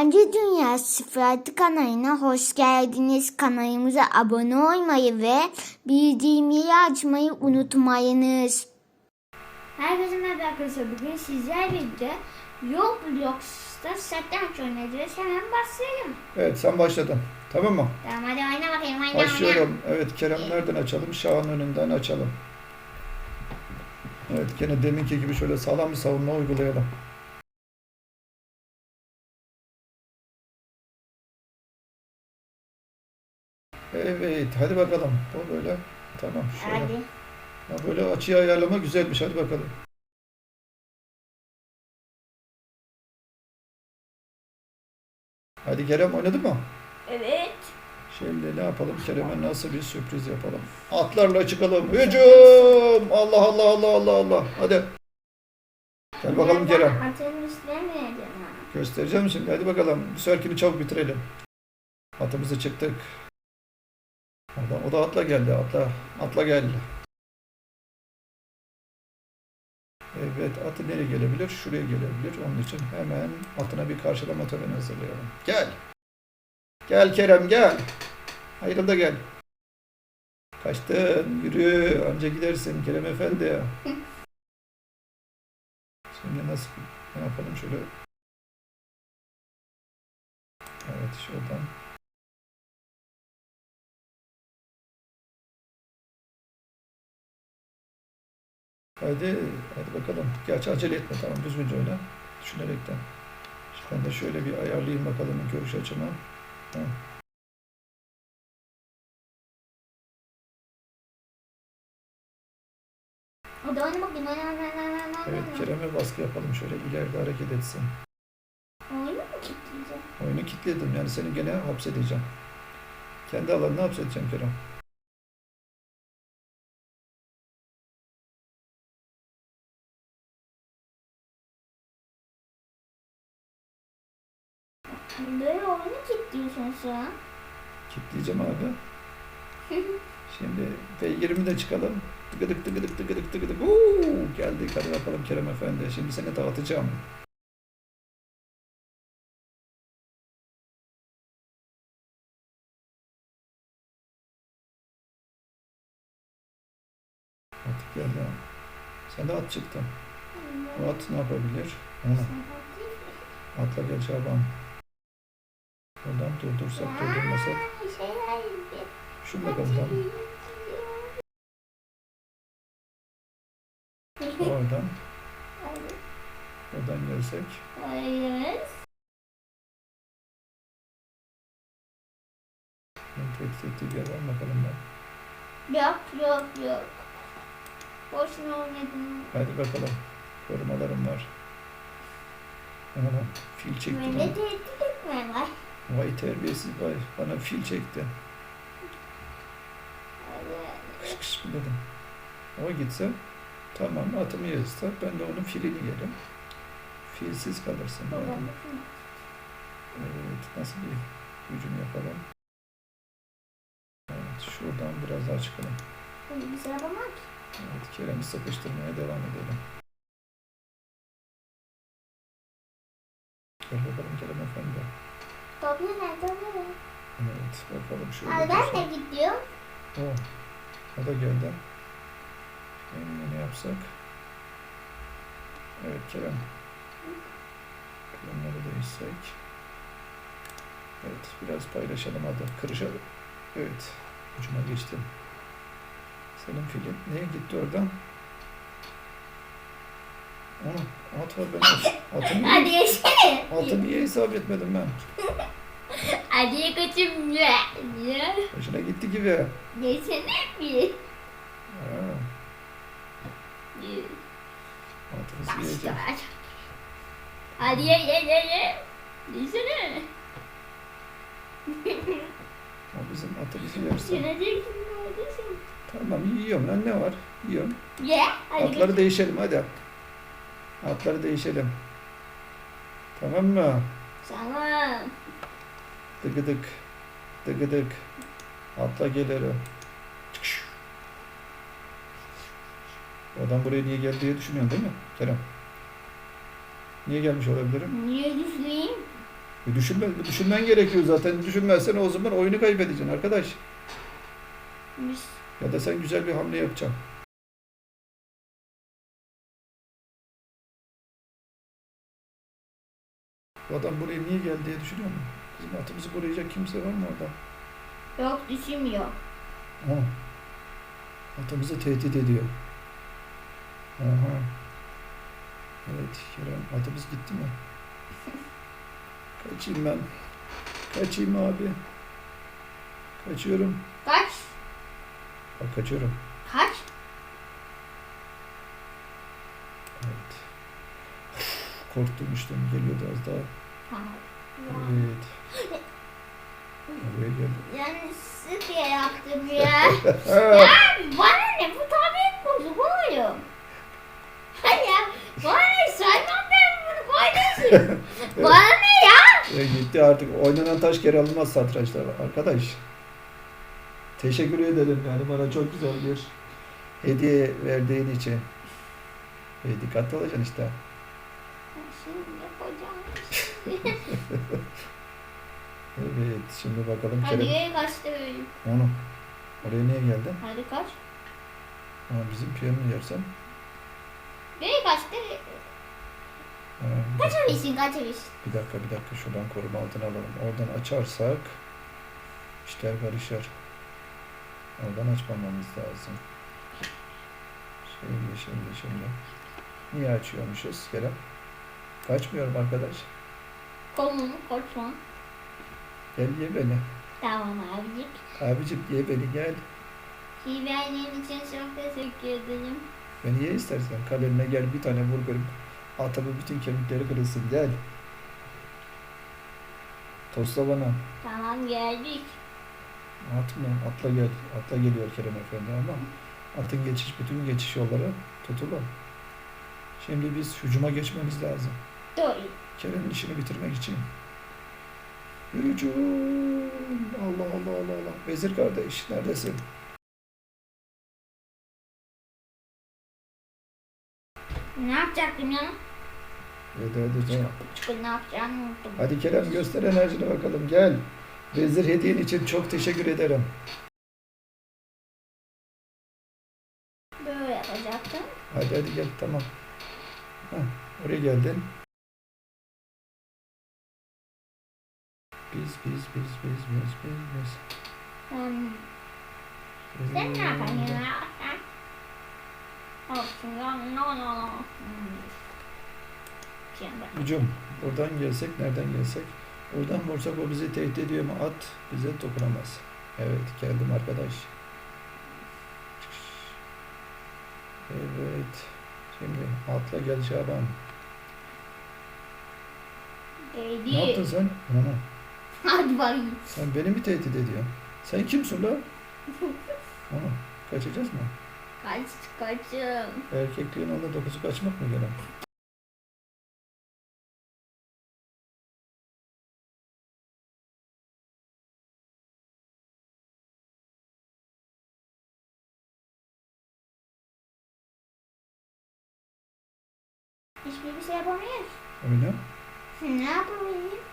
Eğlence Dünyası Fırat'ı kanalına hoş geldiniz. Kanalımıza abone olmayı ve bildirimleri açmayı unutmayınız. Herkese merhaba arkadaşlar. Bugün sizlerle birlikte Roblox'ta satranç oynayacağız. Hemen başlayalım. Evet sen başladın. Tamam mı? Tamam hadi oyna bakayım. Oyna, oyna. Başlıyorum. Evet Kerem nereden açalım? Şahın önünden açalım. Evet gene deminki gibi şöyle sağlam bir savunma uygulayalım. Evet hadi bakalım. Bu böyle. Tamam şöyle. Hadi. Ha, böyle açıyı ayarlama güzelmiş. Hadi bakalım. Hadi Kerem oynadı mı? Evet. Şimdi ne yapalım? Kerem'e nasıl bir sürpriz yapalım? Atlarla çıkalım. Hücum! Allah Allah Allah Allah Allah. Hadi. Gel bakalım Kerem. Atın üstüne mi? Göstereceğim şimdi. Hadi bakalım. Bir sonrakini çabuk bitirelim. Atımızı çıktık. O da, o da atla geldi. Atla. Atla geldi. Evet. Atı nereye gelebilir? Şuraya gelebilir. Onun için hemen atına bir karşılama töreni hazırlayalım. Gel. Gel Kerem gel. Hayırım da gel. Kaçtın. Yürü. Anca gidersin Kerem Efendi. Şimdi nasıl ne yapalım şöyle. Evet şuradan. Hadi, hadi bakalım. Gerçi acele etme tamam düzgünce oyna. Düşünerekten. Ben de şöyle bir ayarlayayım bakalım görüş açımı. Ha. Hadi oyna bakayım. Oyna oyna oyna oyna oyna. Evet Kerem'e baskı yapalım şöyle ileride hareket etsin. Oyunu mu kilitleyeceğim? Oyunu kilitledim yani seni gene hapsedeceğim. Kendi alanına hapsedeceğim Kerem. Böyle oyunu kilitliyorsun şu an. Kilitleyeceğim abi. Şimdi P20 de çıkalım. Tıkıdık tıkıdık tıkıdık tıkıdık. Uuu, geldik hadi bakalım Kerem Efendi. Şimdi seni dağıtacağım. Artık geldi. ha. Sen de at çıktın. O at ne yapabilir? Onu. Atla gel Şaban. Oradan durdursak durdurmasak. Şunu bakalım. Oradan. Oradan gelsek. Hayır. Ben tek tek tek yer var mı bakalım ben. Yok yok yok. Boşuna oynadın. Hadi bakalım. Korumalarım var. Ana fil çekti Böyle tehdit etme var. Vay terbiyesiz vay. Bana fil çekti. Kış kış dedim. O gitse tamam atımı yazsa ben de onun filini yerim. Filsiz kalırsın. Hadi. Evet nasıl bir hücum yapalım. Evet şuradan biraz daha çıkalım. Bize yapamak. Evet Kerem'i sıkıştırmaya devam edelim. Gel bakalım Kerem Efendi. Toplu nerede? Evet bakalım şöyle. Abi ben de gidiyorum. O, o da geldi. Şimdi ne yapsak? Evet Kerem. Bunları değişsek. Evet biraz paylaşalım hadi. Kırışalım. Evet. Ucuna geçtim. Senin filin neye gitti oradan? Onu at var ben at. Atı Hadi niye, yaşa. atı niye hesap etmedim ben? Hadi ya. Ya. Hoşuna gitti gibi. Geçene bir. Ha, atımızı. Başla. Hadi ye ye ye ye. Geçene. O bizim atımızı yersin. Yeneceksin kardeşim. Tamam yiyorum lan ne var? Yiyorum. Ye. Hadi Atları değişelim hadi. Atları değişelim. Tamam mı? Tamam. Dıgıdık. Dıgıdık. Atla gelir o. Adam buraya niye geldi diye düşünüyorsun değil mi Kerem? Niye gelmiş olabilirim? Niye düşeyim? Bir düşünme, düşünmen gerekiyor zaten. Düşünmezsen o zaman oyunu kaybedeceksin arkadaş. Biz Ya da sen güzel bir hamle yapacaksın. Bu adam buraya niye geldi diye düşünüyor musun? Bizim atımızı koruyacak kimse var mı orada? yok düşünmüyor. Ha. Atımızı tehdit ediyor. Aha. Evet Kerem atımız gitti mi? Kaçayım ben. Kaçayım abi. Kaçıyorum. Kaç? Bak kaçıyorum. Kaç? Evet. Korktum işte geliyordu az daha. Evet. Oraya geldi. Yani siz diye yaptım ya. ya bana ne bu tabi bozuk oğlum. Hayır ya bana ne saymam ben bunu koydum. bana ne ya? E gitti artık. Oynanan taş geri alınmaz satrançlar arkadaş. Teşekkür ederim yani bana çok güzel bir hediye verdiğin için. E, dikkatli olacaksın işte. Evet şimdi bakalım Hadi Kerem. kaçtı. Onu. Oraya niye geldin? Hadi kaç. Ha, bizim piyano yersen. Gel kaçtı. Ha, bir, dakika, bir dakika bir dakika şuradan koruma altına alalım. Oradan açarsak işler karışır. Oradan açmamamız lazım. Şimdi şimdi şimdi. Niye açıyormuşuz Kerem? Kaçmıyorum arkadaş. Kolunu koçma. Gel ye beni. Tamam abicik. Abicim ye beni gel. Hiberliğin için çok teşekkür ederim. Beni ye istersen. Kalemine gel bir tane vur kırıp atımı bütün kemikleri kırılsın gel. Tosla bana. Tamam geldik. Atma, atla gel. Atla geliyor Kerem Efendi ama atın geçiş, bütün geçiş yolları tutulu. Şimdi biz hücuma geçmemiz lazım. Kerem'in işini bitirmek için. Hücum! Allah Allah Allah Allah. Vezir kardeş neredesin? Ne yapacaktım ya? Hadi hadi hadi. Çıkın ne yapacağımı unuttum. Hadi Kerem göster enerjini bakalım gel. Vezir hediyen için çok teşekkür ederim. Böyle yapacaktım. Hadi hadi gel tamam. Heh, oraya geldin. Biz biz biz biz biz biz biz. Hmm. Sen ne yapacaksın ya? Olsun ya. No no no. Hücum. Buradan gelsek nereden gelsek? Oradan vursak o bizi tehdit ediyor ama at bize dokunamaz. Evet geldim arkadaş. Evet. Şimdi atla gel Şaban. Değdi. Ne yaptın sen? Ana, Hadi bakayım. sen beni mi tehdit ediyorsun? Sen kimsin lan? Ana, kaçacağız mı? Kaç kaçım. Erkekliğin onda dokuzu kaçmak mı gene? Hiçbir şey yapamayız. Oyna. Ne yapabilirim?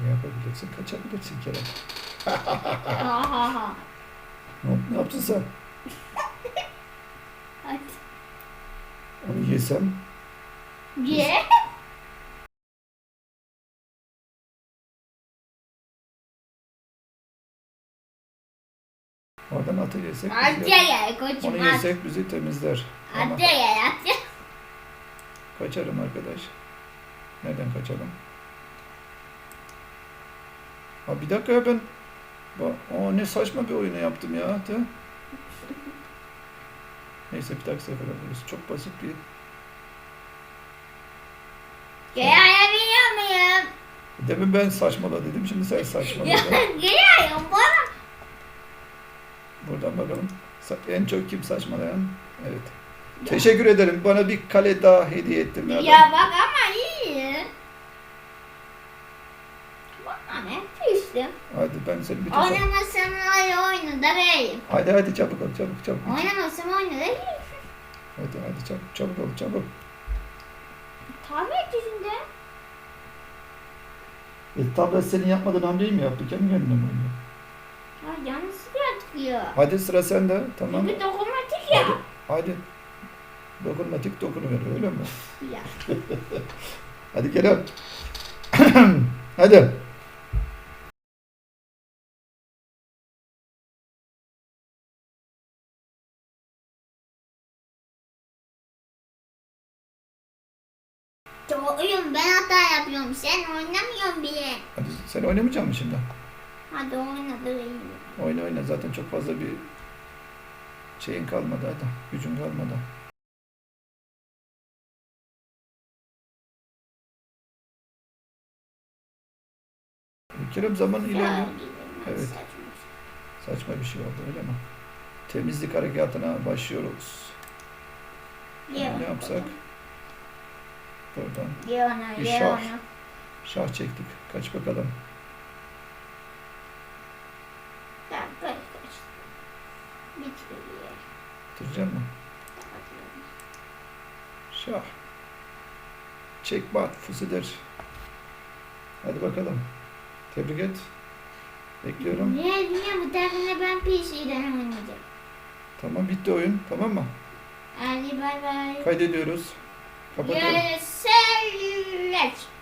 Ne yapabilirsin? Kaçabilirsin Kerem. ha ha. Ne, ne yaptın sen? Hadi. Onu yesem Ye. oradan atı yesek Hadi bizi, gel koçum onu hadi. yesek bizi temizler. Ama Hadi gel hadi. kaçarım arkadaş. Nereden kaçalım? Ha bir dakika ya ben Bak, o ne saçma bir oyunu yaptım ya. De. Neyse bir dahaki sefer alırız. Çok basit bir Gel ayabiliyor muyum? Demin ben saçmala dedim. Şimdi sen Ya saçmaladın. gel ayım bana. Buradan bakalım. En çok kim saçmalayan? Evet. Teşekkür ederim. Bana bir kale daha hediye ettin. Ya, Nereden? bak ama iyi. Bana ne piştim. Hadi ben seni bir Oynamasam öyle oyunu da vereyim. Hadi hadi çabuk ol çabuk çabuk. Oynamasam oyunu da vereyim. Hadi hadi çabuk çabuk ol çabuk. Ki şimdi. E, tablet senin yapmadığın hamleyi mi yaptı? Kendi kendine mi oynuyor? Ha yalnız yapıyor. Hadi sıra sende. Tamam. Çünkü dokunmatik ya. Hadi. Dokunmatik dokunuver öyle mi? Ya. Hadi Kerem. Hadi. Oyun ben hata yapıyorum. Sen oynamıyorsun bile. Hadi sen oynamayacak mısın şimdi? Hadi oynadı. Oyna oyna zaten çok fazla bir şeyin kalmadı hadi. Gücün kalmadı. Kerem zaman ilerliyor. Evet. Saçma bir şey oldu öyle mi? Temizlik harekatına başlıyoruz. Ne yapsak? Buradan Leona, Bir şah. şah çektik. Kaç bakalım. Tamam, kaç kaç. Bitiriyor. Bitireceğim mi? Şah. Çek bat fusidir. Hadi bakalım. Tebrik et. Bekliyorum. Niye niye bu define ben PC'den oynayacağım. Tamam bitti oyun. Tamam mı? Hadi bay bay. Kaydediyoruz. Kapatalım. Görüşürüz. internet.